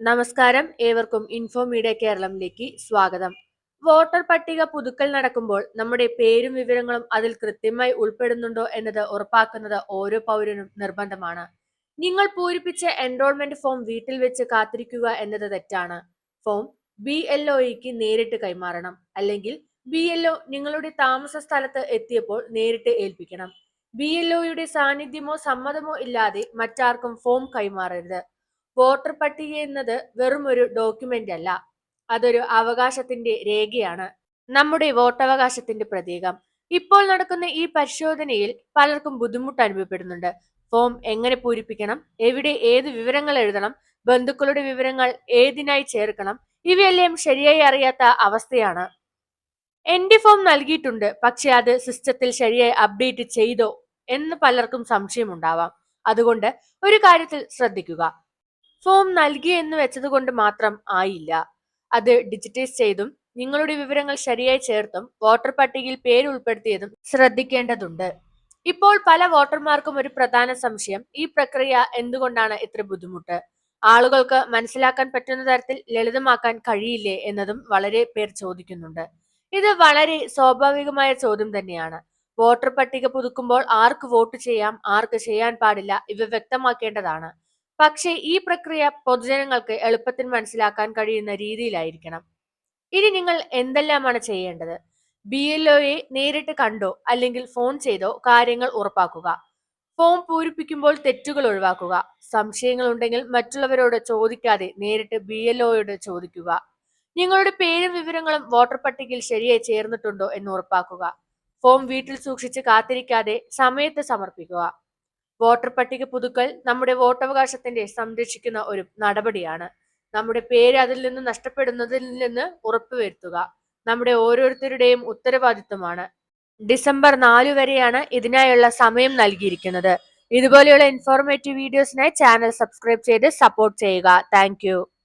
നമസ്കാരം. ഏവർക്കും info media കേരളത്തിലേക്ക് സ്വാഗതം. വോട്ടർ പട്ടിക പുതുക്കൽ നടക്കുമ്പോൾ നമ്മുടെ പേരും വിവരങ്ങളും അതിൽ കൃത്യമായി ഉൾപ്പെടുന്നുണ്ടോ എന്നത് ഉറപ്പാക്കുന്നത് ഓരോ പൗരനും നിർബന്ധമാണ്. നിങ്ങൾ പൂരിപ്പിച്ച എൻറോൾമെന്റ് ഫോം വീട്ടിൽ വെച്ച് കാത്തിരിക്കുക എന്നത് തെറ്റാണ്. ഫോം ബി എൽ ഒയ്ക്ക് നേരിട്ട് കൈമാറണം. അല്ലെങ്കിൽ ബി എൽ ഒ നിങ്ങളുടെ താമസ സ്ഥലത്ത് എത്തിയപ്പോൾ നേരിട്ട് ഏൽപ്പിക്കണം. ബി എൽ ഒയുടെ സാന്നിധ്യമോ സമ്മതമോ ഇല്ലാതെ മറ്റാർക്കും ഫോം കൈമാറരുത്. വോട്ടർ പട്ടിക എന്നത് വെറും ഒരു ഡോക്യുമെന്റ് അല്ല. അതൊരു അവകാശത്തിന്റെ രേഖയാണ്. നമ്മുടെ വോട്ടവകാശത്തിന്റെ പ്രതീകം. ഇപ്പോൾ നടക്കുന്ന ഈ പരിശോധനയിൽ പലർക്കും ബുദ്ധിമുട്ട് അനുഭവപ്പെടുന്നുണ്ട്. ഫോം എങ്ങനെ പൂരിപ്പിക്കണം? എവിടെ ഏത് വിവരങ്ങൾ എഴുതണം? ബന്ധുക്കളുടെ വിവരങ്ങൾ ഏതിനായി ചേർക്കണം? ഇവയെല്ലാം ശരിയായി അറിയാത്ത അവസ്ഥയാണ്. എന്റെ ഫോം നൽകിയിട്ടുണ്ട്. പക്ഷെ അത് സിസ്റ്റത്തിൽ ശരിയായി അപ്ഡേറ്റ് ചെയ്തോ എന്ന് പലർക്കും സംശയമുണ്ടാവാം. അതുകൊണ്ട് ഒരു കാര്യത്തിൽ ശ്രദ്ധിക്കുക. ഫോം നൽകി എന്ന് വെച്ചത് കൊണ്ട് മാത്രം ആയില്ല. അത് ഡിജിറ്റൈസ് ചെയ്തും നിങ്ങളുടെ വിവരങ്ങൾ ശരിയായി ചേർത്തും വോട്ടർ പട്ടികയിൽ പേര് ഉൾപ്പെടുത്തിയതും ശ്രദ്ധിക്കേണ്ടതുണ്ട്. ഇപ്പോൾ പല വോട്ടർമാർക്കും ഒരു പ്രധാന സംശയം ഈ പ്രക്രിയ എന്തുകൊണ്ടാണ് ഇത്ര ബുദ്ധിമുട്ട്? ആളുകൾക്ക് മനസ്സിലാക്കാൻ പറ്റുന്ന തരത്തിൽ ലളിതമാക്കാൻ കഴിയില്ലേ എന്നതും വളരെ പേർ ചോദിക്കുന്നുണ്ട്. ഇത് വളരെ സ്വാഭാവികമായ ചോദ്യം തന്നെയാണ്. വോട്ടർ പട്ടിക പുതുക്കുമ്പോൾ ആർക്ക് വോട്ട് ചെയ്യാം ആർക്ക് ചെയ്യാൻ പാടില്ല ഇവ വ്യക്തമാക്കേണ്ടതാണ്. പക്ഷേ ഈ പ്രക്രിയ പൊതുജനങ്ങൾക്ക് എളുപ്പത്തിൽ മനസ്സിലാക്കാൻ കഴിയുന്ന രീതിയിലായിരിക്കണം. ഇനി നിങ്ങൾ എന്തെല്ലാമാണ് ചെയ്യേണ്ടത്? ബി എൽ ഒയെ നേരിട്ട് കണ്ടോ? അല്ലെങ്കിൽ ഫോൺ ചെയ്തോ? കാര്യങ്ങൾ ഉറപ്പാക്കുക. ഫോം പൂരിപ്പിക്കുമ്പോൾ തെറ്റുകൾ ഒഴിവാക്കുക. സംശയങ്ങൾ ഉണ്ടെങ്കിൽ മറ്റുള്ളവരോട് ചോദിക്കാതെ നേരിട്ട് ബി എൽ ഒയോട് ചോദിക്കുക. നിങ്ങളുടെ പേരും വിവരങ്ങളും വോട്ടർ പട്ടികയിൽ ശരിയായി ചേർന്നിട്ടുണ്ടോ എന്ന് ഉറപ്പാക്കുക. ഫോം വീട്ടിൽ സൂക്ഷിച്ച് കാത്തിരിക്കാതെ സമയത്ത് സമർപ്പിക്കുക. വോട്ടർ പട്ടിക പുതുക്കൽ നമ്മുടെ വോട്ടവകാശത്തിന്റെ സംരക്ഷിക്കുന്ന ഒരു നടപടിയാണ്. നമ്മുടെ പേര് അതിൽ നിന്ന് നഷ്ടപ്പെടുന്നതിൽ നിന്ന് ഉറപ്പുവരുത്തുക നമ്മുടെ ഓരോരുത്തരുടെയും ഉത്തരവാദിത്വമാണ്. ഡിസംബർ നാലു വരെയാണ് ഇതിനായുള്ള സമയം നൽകിയിരിക്കുന്നത്. ഇതുപോലെയുള്ള ഇൻഫോർമേറ്റീവ് വീഡിയോസിനായി ചാനൽ സബ്സ്ക്രൈബ് ചെയ്ത് സപ്പോർട്ട് ചെയ്യുക. താങ്ക്